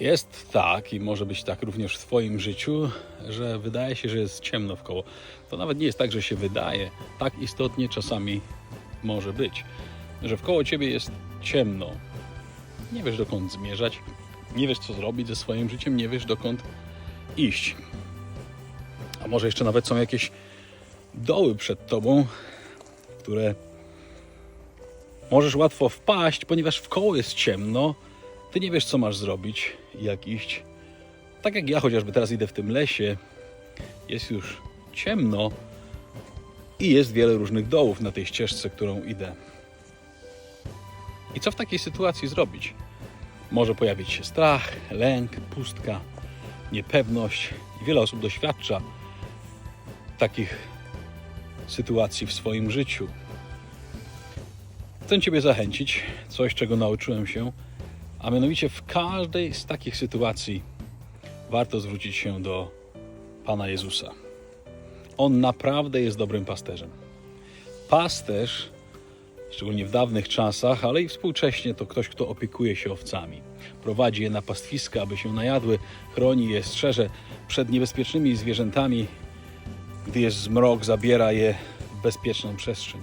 Jest tak i może być tak również w Twoim życiu, że wydaje się, że jest ciemno w koło. To nawet nie jest tak, że się wydaje. Tak istotnie czasami może być, że w koło Ciebie jest ciemno. Nie wiesz dokąd zmierzać, nie wiesz co zrobić ze swoim życiem, nie wiesz dokąd iść. A może jeszcze nawet są jakieś doły przed Tobą, które możesz łatwo wpaść, ponieważ w koło jest ciemno, ty nie wiesz, co masz zrobić, jak iść. Tak jak ja chociażby teraz idę w tym lesie, jest już ciemno i jest wiele różnych dołów na tej ścieżce, którą idę. I co w takiej sytuacji zrobić? Może pojawić się strach, lęk, pustka, niepewność. Wiele osób doświadcza takich sytuacji w swoim życiu. Chcę Ciebie zachęcić, coś czego nauczyłem się, a mianowicie w każdej z takich sytuacji warto zwrócić się do Pana Jezusa. On naprawdę jest dobrym pasterzem. Pasterz, szczególnie w dawnych czasach, ale i współcześnie, to ktoś, kto opiekuje się owcami. Prowadzi je na pastwiska, aby się najadły, chroni je, strzeże przed niebezpiecznymi zwierzętami. Gdy jest zmrok, zabiera je w bezpieczną przestrzeń.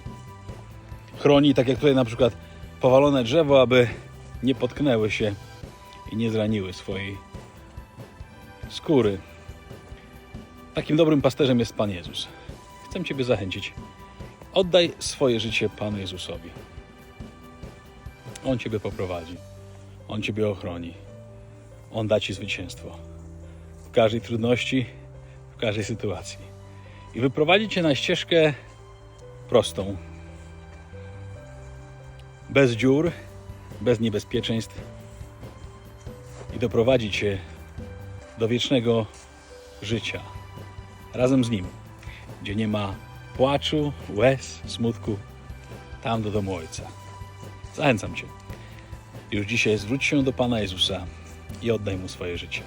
Chroni, tak jak tutaj na przykład, powalone drzewo, aby nie potknęły się i nie zraniły swojej skóry. Takim dobrym pasterzem jest Pan Jezus. Chcę Ciebie zachęcić. Oddaj swoje życie Panu Jezusowi. On Ciebie poprowadzi. On Ciebie ochroni. On da Ci zwycięstwo. W każdej trudności, w każdej sytuacji. I wyprowadzi Cię na ścieżkę prostą. Bez dziur, bez niebezpieczeństw i doprowadzi Cię do wiecznego życia razem z Nim, gdzie nie ma płaczu, łez, smutku, tam do domu Ojca. Zachęcam Cię. Już dzisiaj zwróć się do Pana Jezusa i oddaj Mu swoje życie.